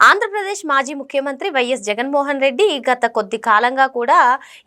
ఆంధ్రప్రదేశ్ మాజీ ముఖ్యమంత్రి వైఎస్ జగన్మోహన్ రెడ్డి గత కొద్ది కాలంగా కూడా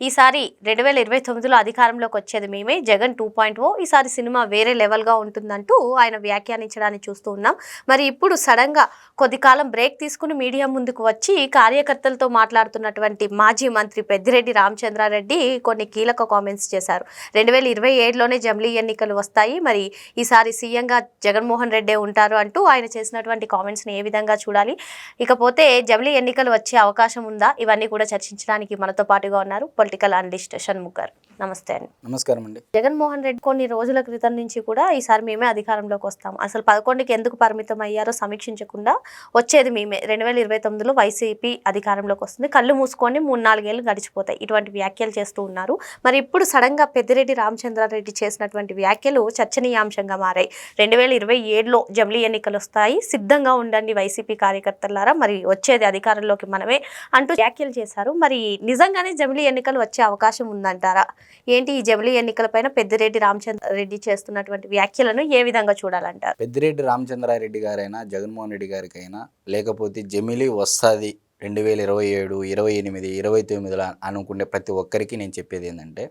ఈసారి రెండు వేల ఇరవై తొమ్మిదిలో అధికారంలోకి వచ్చేది మేమే. జగన్ టూ పాయింట్ ఓ ఈసారి సినిమా వేరే లెవెల్గా ఉంటుందంటూ ఆయన వ్యాఖ్యానించడాన్ని చూస్తూ ఉన్నాం. మరి ఇప్పుడు సడన్గా కొద్ది కాలం బ్రేక్ తీసుకుని మీడియా ముందుకు వచ్చి కార్యకర్తలతో మాట్లాడుతున్నటువంటి మాజీ మంత్రి పెద్దిరెడ్డి రామచంద్రారెడ్డి కొన్ని కీలక కామెంట్స్ చేశారు. రెండు వేల ఇరవై ఏడులోనే జమిలీ ఎన్నికలు వస్తాయి. మరి ఈసారి సీఎంగా జగన్మోహన్ రెడ్డే ఉంటారు అంటూ ఆయన చేసినటువంటి కామెంట్స్ని ఏ విధంగా చూడాలి? ఇకపోతే జమిలీ ఎన్నికలు వచ్చే అవకాశం ఉందా? ఇవన్నీ కూడా చర్చించడానికి మనతో పాటుగా ఉన్నారు పొలిటికల్ అనలిస్ట్ షణ్ముఖ్ గారు నమస్తే అండి. నమస్కారం అండి. జగన్మోహన్ రెడ్డి కొన్ని రోజుల క్రితం నుంచి కూడా ఈసారి మేమే అధికారంలోకి వస్తాం. అసలు పదకొండుకి ఎందుకు పరిమితం అయ్యారో సమీక్షించకుండా వచ్చేది మేమే. రెండు వేల ఇరవై తొమ్మిదిలో వైసీపీ అధికారంలోకి వస్తుంది. కళ్ళు మూసుకొని మూడు నాలుగేళ్ళు గడిచిపోతాయి. ఇటువంటి వ్యాఖ్యలు చేస్తూ ఉన్నారు. మరి ఇప్పుడు సడన్గా పెద్దిరెడ్డి రామచంద్రారెడ్డి చేసినటువంటి వ్యాఖ్యలు చర్చనీయాంశంగా మారాయి. రెండు వేల ఇరవై ఏడులో జమిలీ ఎన్నికలు వస్తాయి. సిద్ధంగా ఉండండి వైసీపీ కార్యకర్తలారా. మరి వచ్చేది అధికారంలోకి మనమే అంటూ వ్యాఖ్యలు చేశారు. మరి నిజంగానే జమిలీ ఎన్నికలు వచ్చే అవకాశం ఉందంటారా? ఏంటి ఈ జమిలీ ఎన్నికలపైన పెద్దిరెడ్డి రామచంద్రారెడ్డి చేస్తున్నటువంటి వ్యాఖ్యలను ఏ విధంగా చూడాలంటారు? పెద్దిరెడ్డి రామచంద్రారెడ్డి గారైనా జగన్మోహన్ రెడ్డి గారికైనా లేకపోతే జమిలీ వస్తుంది రెండు వేల ఇరవై ఏడు ఇరవై ఎనిమిది ఇరవై తొమ్మిదిలో అనుకునే ప్రతి ఒక్కరికి నేను చెప్పేది ఏంటంటే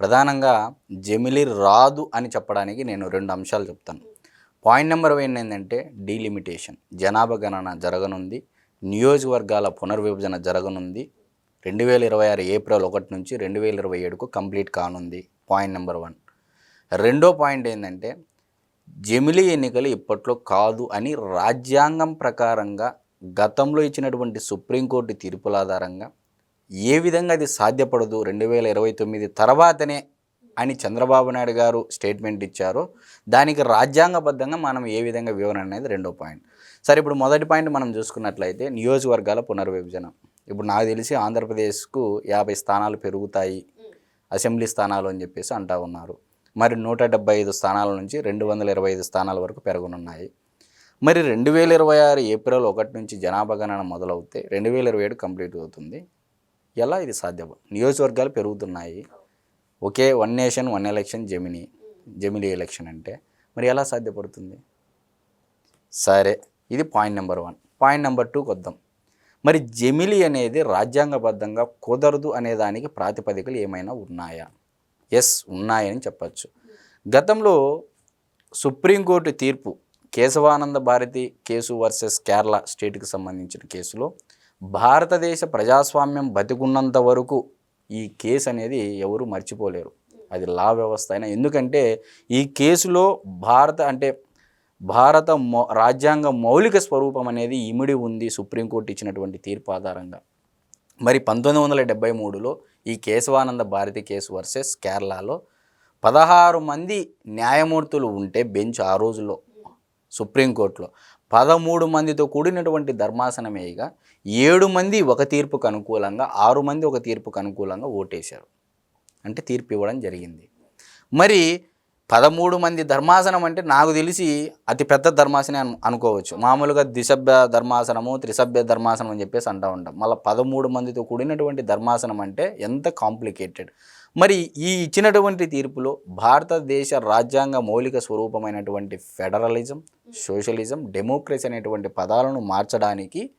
ప్రధానంగా జమిలీ రాదు అని చెప్పడానికి నేను రెండు అంశాలు చెప్తాను. పాయింట్ నెంబర్ వన్ ఏంటంటే డీలిమిటేషన్. జనాభా గణన జరగనుంది. నియోజకవర్గాల పునర్విభజన జరగనుంది. రెండు వేల ఇరవై ఆరు ఏప్రిల్ ఒకటి నుంచి రెండు వేల ఇరవై ఏడుకు కంప్లీట్ కానుంది పాయింట్ నెంబర్ వన్. రెండో పాయింట్ ఏంటంటే జమిలీ ఎన్నికలు ఇప్పట్లో కాదు అని రాజ్యాంగం ప్రకారంగా గతంలో ఇచ్చినటువంటి సుప్రీంకోర్టు తీర్పుల ఆధారంగా ఏ విధంగా అది సాధ్యపడదు రెండు వేల ఇరవై తొమ్మిది తర్వాతనే అని చంద్రబాబు నాయుడు గారు స్టేట్మెంట్ ఇచ్చారో. దానికి రాజ్యాంగబద్ధంగా మనం ఏ విధంగా వివరణ అనేది రెండో పాయింట్ సరే ఇప్పుడు మొదటి పాయింట్ మనం చూసుకున్నట్లయితే నియోజకవర్గాల పునర్విభజన. ఇప్పుడు నాకు తెలిసి ఆంధ్రప్రదేశ్కు యాభై స్థానాలు పెరుగుతాయి. అసెంబ్లీ స్థానాలు అని చెప్పేసి అంటా ఉన్నారు. మరి నూట డెబ్బై ఐదు స్థానాల నుంచి రెండు వందల ఇరవై ఐదు స్థానాల వరకు పెరగనున్నాయి. మరి రెండు వేల ఇరవై ఆరు ఏప్రిల్ ఒకటి నుంచి జనాభా గణన మొదలవుతే రెండు వేల ఇరవై ఏడు కంప్లీట్ అవుతుంది. ఎలా ఇది సాధ్యం? నియోజకవర్గాలు పెరుగుతున్నాయి. ఒకే వన్ నేషన్ వన్ ఎలక్షన్ జమినీ జమిలీ ఎలక్షన్ అంటే మరి ఎలా సాధ్యపడుతుంది? సరే ఇది point number one. Point number టూకి వద్దాం మరి జెమిలి అనేది రాజ్యాంగబద్ధంగా కుదరదు అనే దానికి ప్రాతిపదికలు ఏమైనా ఉన్నాయా? ఎస్ ఉన్నాయని చెప్పచ్చు. గతంలో సుప్రీంకోర్టు తీర్పు కేశవానంద భారతి కేసు వర్సెస్ కేరళ స్టేట్కి సంబంధించిన కేసులో భారతదేశ ప్రజాస్వామ్యం బతికున్నంత వరకు ఈ కేసు అనేది ఎవరు మర్చిపోలేరు. అది లా వ్యవస్థ అయినా ఎందుకంటే ఈ కేసులో భారత అంటే భారత మో రాజ్యాంగ మౌలిక స్వరూపం అనేది ఇమిడి ఉంది సుప్రీంకోర్టు ఇచ్చినటువంటి తీర్పు ఆధారంగా. మరి పంతొమ్మిది వందల డెబ్బై మూడులో ఈ కేశవానంద భారతి కేసు వర్సెస్ కేరళలో పదహారు మంది న్యాయమూర్తులు ఉంటే బెంచ్ ఆ రోజుల్లో సుప్రీంకోర్టులో. పదమూడు మందితో కూడినటువంటి ధర్మాసనమేగా ఏడు మంది ఒక తీర్పుకు అనుకూలంగా ఆరు మంది ఒక తీర్పుకు అనుకూలంగా ఓటేశారు. అంటే తీర్పు ఇవ్వడం జరిగింది. మరి పదమూడు మంది ధర్మాసనం అంటే నాకు తెలిసి అతి పెద్ద ధర్మాసనం అనుకోవచ్చు. మామూలుగా ద్విసభ్య ధర్మాసనము త్రిసభ్య ధర్మాసనం అని చెప్పేసి అంటూ ఉంటాం. మళ్ళీ పదమూడు మందితో కూడినటువంటి ధర్మాసనం అంటే ఎంత కాంప్లికేటెడ్. మరి ఈ ఇచ్చినటువంటి తీర్పులో భారతదేశ రాజ్యాంగ మౌలిక స్వరూపమైనటువంటి ఫెడరలిజం సోషలిజం డెమోక్రసీ అనేటువంటి పదాలను మార్చడానికి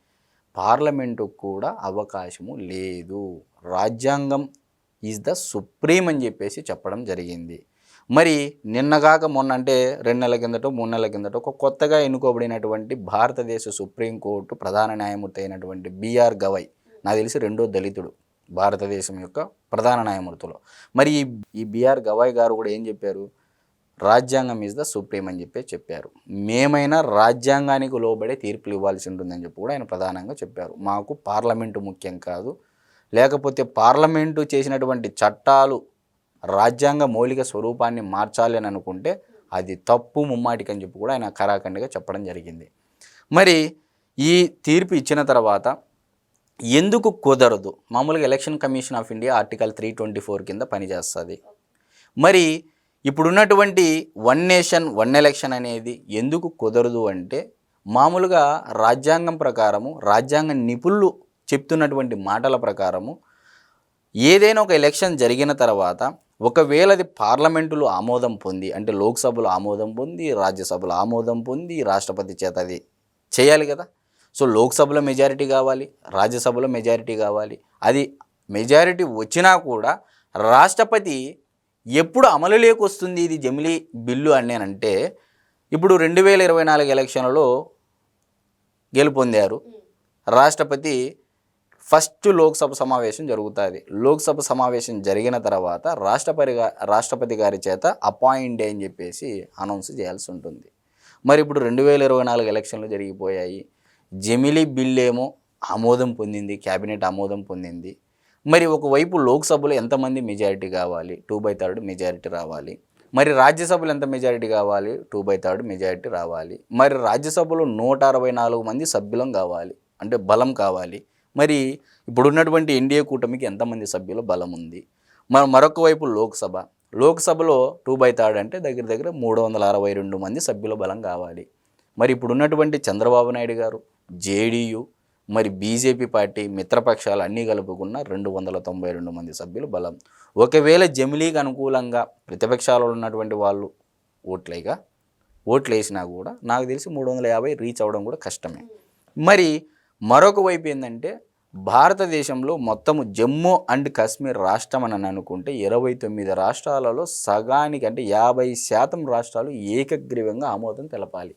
పార్లమెంటు కూడా అవకాశము లేదు. రాజ్యాంగం ఈజ్ ద సుప్రీం అని చెప్పేసి చెప్పడం జరిగింది. మరి నిన్నగాక మొన్న అంటే రెండు నెలల కిందటో మూడు నెలల కిందటో ఒక కొత్తగా ఎన్నుకోబడినటువంటి భారతదేశ సుప్రీంకోర్టు ప్రధాన న్యాయమూర్తి అయినటువంటి బిఆర్ గవై నాకు తెలిసి రెండో దళితుడు భారతదేశం యొక్క ప్రధాన న్యాయమూర్తులు. మరి ఈ ఈ బిఆర్ గవాయ్ గారు కూడా ఏం చెప్పారు? రాజ్యాంగం ఈజ్ ద సుప్రీం అని చెప్పి చెప్పారు. మేమైనా రాజ్యాంగానికి లోబడే తీర్పులు ఇవ్వాల్సి ఉంటుందని చెప్పి కూడా ఆయన ప్రధానంగా చెప్పారు. మాకు పార్లమెంటు ముఖ్యం కాదు. లేకపోతే పార్లమెంటు చేసినటువంటి చట్టాలు రాజ్యాంగ మౌలిక స్వరూపాన్ని మార్చాలి అని అనుకుంటే అది తప్పు ముమ్మాటికి అని చెప్పి కూడా ఆయన కరాఖండిగా చెప్పడం జరిగింది. మరి ఈ తీర్పు ఇచ్చిన తర్వాత ఎందుకు కుదరదు? మామూలుగా election commission of India article three twenty four కింద పనిచేస్తుంది. మరి ఇప్పుడున్నటువంటి వన్ నేషన్ వన్ ఎలక్షన్ అనేది ఎందుకు కుదరదు అంటే మామూలుగా రాజ్యాంగం ప్రకారము రాజ్యాంగ నిపుణులు చెప్తున్నటువంటి మాటల ప్రకారము ఏదైనా ఒక ఎలక్షన్ జరిగిన తర్వాత ఒకవేళ అది పార్లమెంటులో ఆమోదం పొంది అంటే లోక్సభలో ఆమోదం పొంది రాజ్యసభలో ఆమోదం పొంది రాష్ట్రపతి చేత అది చేయాలి కదా. సో లోక్సభలో మెజారిటీ కావాలి రాజ్యసభలో మెజారిటీ కావాలి. అది మెజారిటీ వచ్చినా కూడా రాష్ట్రపతి ఎప్పుడు అమలులోకి వస్తుంది ఇది జమిలీ బిల్లు అని అంటే ఇప్పుడు రెండు వేల ఇరవై నాలుగు ఎలక్షన్లలో గెలుపొందారు. రాష్ట్రపతి ఫస్ట్ లోక్సభ సమావేశం జరుగుతుంది. లోక్సభ సమావేశం జరిగిన తర్వాత రాష్ట్రపతి రాష్ట్రపతి గారి చేత అపాయింట్ డే అని చెప్పేసి అనౌన్స్ చేయాల్సి ఉంటుంది. మరి ఇప్పుడు రెండు వేల ఇరవై నాలుగు ఎలక్షన్లు జరిగిపోయాయి. జమిలీ బిల్ ఏమో ఆమోదం పొందింది క్యాబినెట్ ఆమోదం పొందింది. మరి ఒకవైపు లోక్సభలో ఎంతమంది మెజారిటీ కావాలి? టూ బై థర్డ్ మెజారిటీ రావాలి. మరి రాజ్యసభలో ఎంత మెజారిటీ కావాలి? టూ బై థర్డ్ మెజారిటీ రావాలి. మరి రాజ్యసభలో నూట అరవై నాలుగు మంది సభ్యులం కావాలి. అంటే బలం కావాలి. మరి ఇప్పుడున్నటువంటి ఎన్డీఏ కూటమికి ఎంతమంది సభ్యుల బలం ఉంది? మరి మరొక వైపు లోక్సభ. లోక్సభలో టూ బై థర్డ్ అంటే దగ్గర దగ్గర మూడు వందల అరవై రెండు మంది సభ్యుల బలం కావాలి. మరి ఇప్పుడున్నటువంటి చంద్రబాబు నాయుడు గారు జేడీయూ మరి బీజేపీ పార్టీ మిత్రపక్షాలు అన్నీ కలుపుకున్న రెండు వందల తొంభై రెండు మంది సభ్యులు బలం. ఒకవేళ జమిలీకి అనుకూలంగా ప్రతిపక్షాలలో ఉన్నటువంటి వాళ్ళు ఓట్లేగా ఓట్లు వేసినా కూడా నాకు తెలిసి మూడు వందల యాభై రీచ్ అవ్వడం కూడా కష్టమే. మరి మరొక వైపు ఏంటంటే భారతదేశంలో మొత్తము జమ్మూ అండ్ కాశ్మీర్ రాష్ట్రం అని అనుకుంటే ఇరవై తొమ్మిది రాష్ట్రాలలో సగానికి అంటే యాభై శాతం రాష్ట్రాలు ఏకగ్రీవంగా ఆమోదం తెలపాలి.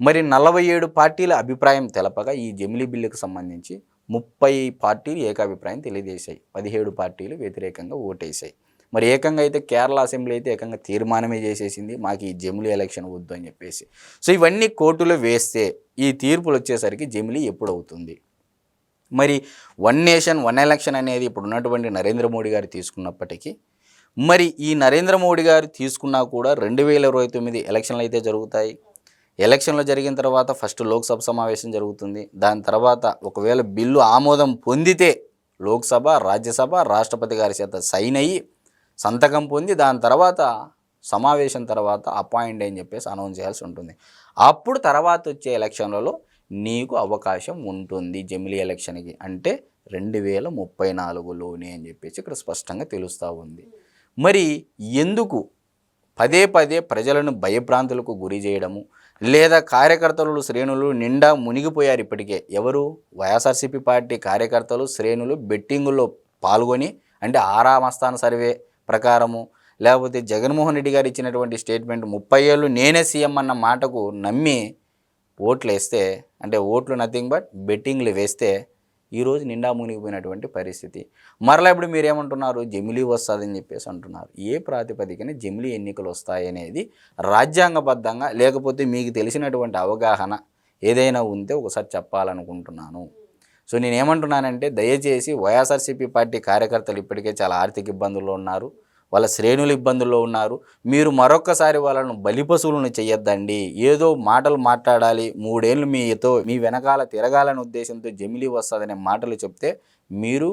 మరి నలభై ఏడు పార్టీల అభిప్రాయం తెలపగా ఈ జమిలీ బిల్లుకు సంబంధించి ముప్పై పార్టీలు ఏకాభిప్రాయం తెలియజేశాయి. పదిహేడు పార్టీలు వ్యతిరేకంగా ఓటేశాయి. మరి ఏకంగా అయితే కేరళ అసెంబ్లీ అయితే ఏకంగా తీర్మానమే చేసేసింది. మాకు ఈ జమిలీ ఎలక్షన్ వద్దు అని చెప్పేసి. సో ఇవన్నీ కోర్టులో వేస్తే ఈ తీర్పులు వచ్చేసరికి జమిలీ ఎప్పుడు అవుతుంది మరి వన్ నేషన్ వన్ ఎలక్షన్ అనేది ఇప్పుడు ఉన్నటువంటి నరేంద్ర మోడీ గారు తీసుకున్నప్పటికీ మరి ఈ నరేంద్ర మోడీ గారు తీసుకున్నా కూడా రెండు వేల ఇరవై తొమ్మిది ఎలక్షన్లు అయితే జరుగుతాయి. ఎలక్షన్లు జరిగిన తర్వాత ఫస్ట్ లోక్సభ సమావేశం జరుగుతుంది. దాని తర్వాత ఒకవేళ బిల్లు ఆమోదం పొందితే లోక్సభ రాజ్యసభ రాష్ట్రపతి గారి చేత సైన్ అయ్యి సంతకం పొంది దాని తర్వాత సమావేశం తర్వాత అపాయింట్ అని చెప్పేసి అనౌన్స్ చేయాల్సి ఉంటుంది. అప్పుడు తర్వాత వచ్చే ఎలక్షన్లలో నీకు అవకాశం ఉంటుంది జమిలీ ఎలక్షన్కి. అంటే రెండు వేల ముప్పై నాలుగులోనే అని చెప్పేసి ఇక్కడ స్పష్టంగా తెలుస్తూ ఉంది. మరి ఎందుకు పదే పదే ప్రజలను భయభ్రాంతులకు గురి చేయడము? లేదా కార్యకర్తలు శ్రేణులు నిండా మునిగిపోయారు ఇప్పటికే. ఎవరు? వైఎస్ఆర్సీపీ పార్టీ కార్యకర్తలు శ్రేణులు బెట్టింగుల్లో పాల్గొని అంటే ఆరామస్థాన సర్వే ప్రకారము. లేకపోతే జగన్మోహన్ రెడ్డి గారు ఇచ్చినటువంటి స్టేట్మెంట్ ముప్పై ఏళ్ళు నేనే సీఎం అన్న మాటకు నమ్మి ఓట్లు వేస్తే అంటే ఓట్లు నథింగ్ బట్ బెట్టింగ్లు వేస్తే ఈరోజు నిండా మునిగిపోయినటువంటి పరిస్థితి. మరలా ఇప్పుడు మీరేమంటున్నారు? జమిలీ వస్తుందని చెప్పేసి అంటున్నారు. ఏ ప్రాతిపదికన జమిలీ ఎన్నికలు వస్తాయి అనేది రాజ్యాంగబద్ధంగా లేకపోతే మీకు తెలిసినటువంటి అవగాహన ఏదైనా ఉంటే ఒకసారి చెప్పాలనుకుంటున్నాను. సో నేనేమంటున్నానంటే దయచేసి వైఎస్ఆర్సీపీ పార్టీ కార్యకర్తలు ఇప్పటికే చాలా ఆర్థిక ఇబ్బందుల్లో ఉన్నారు వాళ్ళ శ్రేణులు ఇబ్బందుల్లో ఉన్నారు. మీరు మరొక్కసారి వాళ్ళను బలిపశువులను చెయ్యొద్దండి ఏదో మాటలు మాట్లాడాలి మూడేళ్ళు మీతో మీ వెనకాల తిరగాలనే ఉద్దేశంతో జమిలీ వస్తుందనే మాటలు చెప్తే మీరు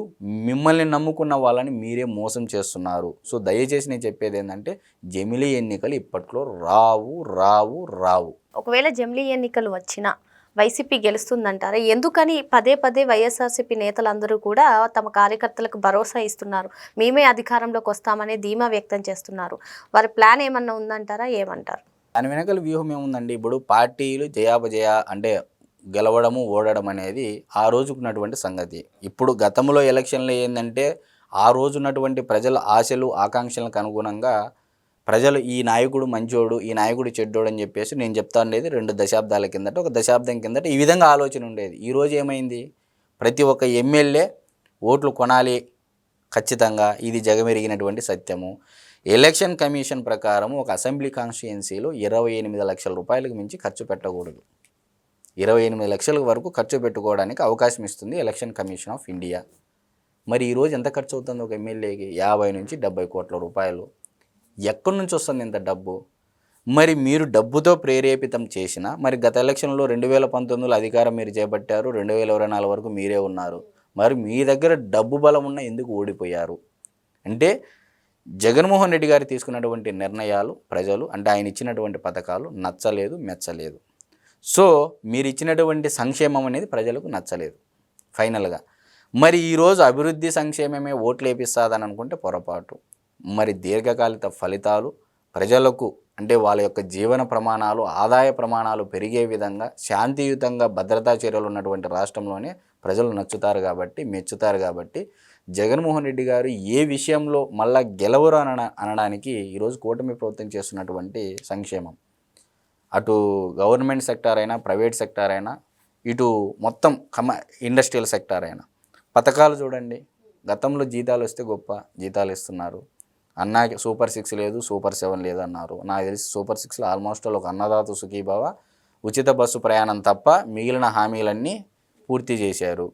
మిమ్మల్ని నమ్ముకున్న వాళ్ళని మీరే మోసం చేస్తున్నారు. సో దయచేసి నేను చెప్పేది ఏంటంటే జమిలీ ఎన్నికలు ఇప్పట్లో రావు రావు రావు. ఒకవేళ జమిలీ ఎన్నికలు వచ్చినా వైసీపీ గెలుస్తుందంటారా? ఎందుకని పదే పదే వైఎస్ఆర్సీపీ నేతలందరూ కూడా తమ కార్యకర్తలకు భరోసా ఇస్తున్నారు. మేమే అధికారంలోకి వస్తామనే ధీమా వ్యక్తం చేస్తున్నారు. వారి ప్లాన్ ఏమన్నా ఉందంటారా? ఏమంటారు? దాని వెనకాల వ్యూహం ఏముందండి? ఇప్పుడు పార్టీలు జయాపజయ అంటే గెలవడము ఓడడం అనేది ఆ రోజుకున్నటువంటి సంగతి. ఇప్పుడు గతంలో ఎలక్షన్లు ఏంటంటే ఆ రోజున్నటువంటి ప్రజల ఆశలు ఆకాంక్షలకు అనుగుణంగా ప్రజలు ఈ నాయకుడు మంచోడు ఈ నాయకుడు చెడ్డోడు అని చెప్పేసి నేను చెప్తా ఉండేది రెండు దశాబ్దాల కిందట ఒక దశాబ్దం కిందట ఈ విధంగా ఆలోచన ఉండేది. ఈరోజు ఏమైంది? ప్రతి ఒక్క ఎమ్మెల్యే ఓట్లు కొనాలి ఖచ్చితంగా ఇది జగమెరిగినటువంటి సత్యము. ఎలక్షన్ కమిషన్ ప్రకారం ఒక అసెంబ్లీ కాన్స్టిట్యుయెన్సీలో ఇరవై ఎనిమిది లక్షల రూపాయలకు మించి ఖర్చు పెట్టకూడదు. ఇరవై ఎనిమిది లక్షల వరకు ఖర్చు పెట్టుకోవడానికి అవకాశం ఇస్తుంది ఎలక్షన్ కమిషన్ ఆఫ్ ఇండియా. మరి ఈరోజు ఎంత ఖర్చు అవుతుంది ఒక ఎమ్మెల్యేకి? యాభై నుంచి డెబ్బై కోట్ల రూపాయలు. ఎక్కడి నుంచి వస్తుంది ఇంత డబ్బు? మరి మీరు డబ్బుతో ప్రేరేపితం చేసిన మరి గత ఎలక్షన్లో రెండు వేల పంతొమ్మిదిలో అధికారం మీరు చేపట్టారు రెండు వేల ఇరవై నాలుగు వరకు మీరే ఉన్నారు. మరి మీ దగ్గర డబ్బు బలం ఉన్న ఎందుకు ఓడిపోయారు? అంటే జగన్మోహన్ రెడ్డి గారు తీసుకున్నటువంటి నిర్ణయాలు ప్రజలు అంటే ఆయన ఇచ్చినటువంటి పథకాలు నచ్చలేదు మెచ్చలేదు. సో మీరు ఇచ్చినటువంటి సంక్షేమం అనేది ప్రజలకు నచ్చలేదు ఫైనల్గా. మరి ఈరోజు అభివృద్ధి సంక్షేమమే ఓట్లు వేపిస్తుందని అనుకుంటే పొరపాటు. మరి దీర్ఘకాలిక ఫలితాలు ప్రజలకు అంటే వాళ్ళ యొక్క జీవన ప్రమాణాలు ఆదాయ ప్రమాణాలు పెరిగే విధంగా శాంతియుతంగా భద్రతా చర్యలు ఉన్నటువంటి రాష్ట్రంలోనే ప్రజలు నచ్చుతారు కాబట్టి మెచ్చుతారు కాబట్టి జగన్మోహన్ రెడ్డి గారు ఏ విషయంలో మళ్ళా గెలవరు అన అనడానికి ఈరోజు కూటమి ప్రభుత్వం చేస్తున్నటువంటి సంక్షేమం. అటు గవర్నమెంట్ సెక్టార్ అయినా ప్రైవేట్ సెక్టార్ అయినా ఇటు మొత్తం కమ ఇండస్ట్రియల్ సెక్టార్ అయినా. పథకాలు చూడండి. గతంలో జీతాలు వస్తే గొప్ప జీతాలు ఇస్తున్నారు. అన్నాకి సూపర్ సిక్స్ లేదు సూపర్ సెవెన్ లేదు అన్నారు. నాకు తెలిసి సూపర్ సిక్స్లో ఆల్మోస్ట్ ఒక అన్నదాత సుఖీభావ ఉచిత బస్సు ప్రయాణం తప్ప మిగిలిన హామీలన్నీ పూర్తి చేశారు.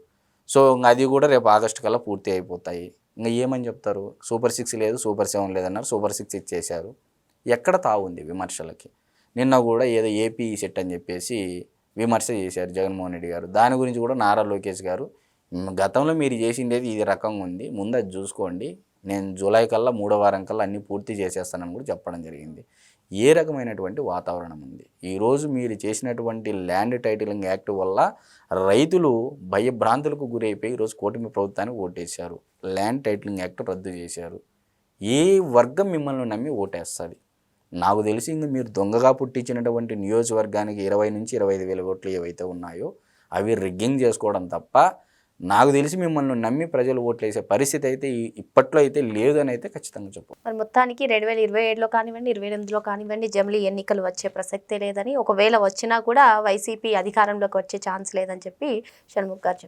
సో ఇంకా అది కూడా రేపు ఆగస్టు కల్లా పూర్తి అయిపోతాయి. ఇంకా ఏమని చెప్తారు? సూపర్ సిక్స్ లేదు సూపర్ సెవెన్ లేదన్నారు సూపర్ సిక్స్ ఇచ్చేశారు. ఎక్కడ తావుంది విమర్శలకి? నిన్న కూడా ఏదో ఏపీ సెట్ అని చెప్పేసి విమర్శ చేశారు జగన్మోహన్ రెడ్డి గారు. దాని గురించి కూడా నారా లోకేష్ గారు గతంలో మీరు చేసిండేది ఇది రకంగా ఉంది ముందు అది చూసుకోండి నేను జూలై కల్లా మూడో వారం కల్లా అన్నీ పూర్తి చేసేస్తానని కూడా చెప్పడం జరిగింది. ఏ రకమైనటువంటి వాతావరణం ఉంది? ఈరోజు మీరు చేసినటువంటి ల్యాండ్ టైటిలింగ్ యాక్ట్ వల్ల రైతులు భయభ్రాంతులకు గురైపోయి ఈరోజు కూటమి ప్రభుత్వానికి ఓటేశారు. ల్యాండ్ టైటిలింగ్ యాక్ట్ రద్దు చేశారు. ఏ వర్గం మిమ్మల్ని నమ్మి ఓటేస్తుంది? నాకు తెలిసి ఇంక మీరు దొంగగా పుట్టించినటువంటి నియోజకవర్గానికి ఇరవై నుంచి ఇరవై ఐదు వేల ఓట్లు ఏవైతే ఉన్నాయో అవి రిగ్గింగ్ చేసుకోవడం తప్ప నాకు తెలిసి మిమ్మల్ని నమ్మి ప్రజలు ఓట్లు వేసే పరిస్థితి అయితే ఇప్పట్లో అయితే లేదు అని అయితే ఖచ్చితంగా చెప్పు. మరి మొత్తానికి రెండు వేల ఇరవై ఏడులో కానివ్వండి ఇరవై ఎనిమిదిలో కానివ్వండి జమిలీ ఎన్నికలు వచ్చే ప్రసక్తే లేదని ఒకవేళ వచ్చినా కూడా వైసీపీ అధికారంలోకి వచ్చే ఛాన్స్ లేదని చెప్పి షణ్ముఖ్ గారు